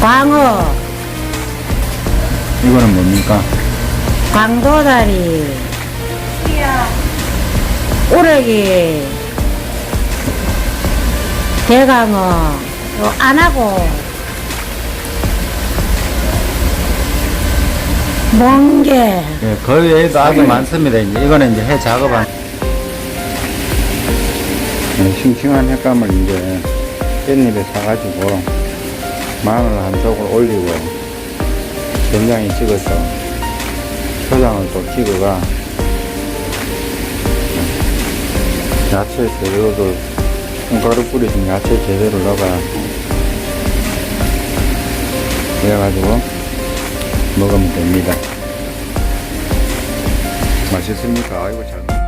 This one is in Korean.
광어, 이거는 뭡니까? 광도다리, 우럭이, 대강어, 요 안하고, 멍게, 예, 그 외에도 아주 많습니다. 이제 이거는 이제 해 작업한. 네, 싱싱한 횟감을 이제 깻잎에 사가지고 마늘 한 쪽을 올리고 된장에 찍어서 초장을 또 찍어가 야채 재료도 콩가루 뿌려진 야채 제대로 넣어가 그래가지고 먹으면 됩니다. 맛있습니까? 아이고 잘 먹.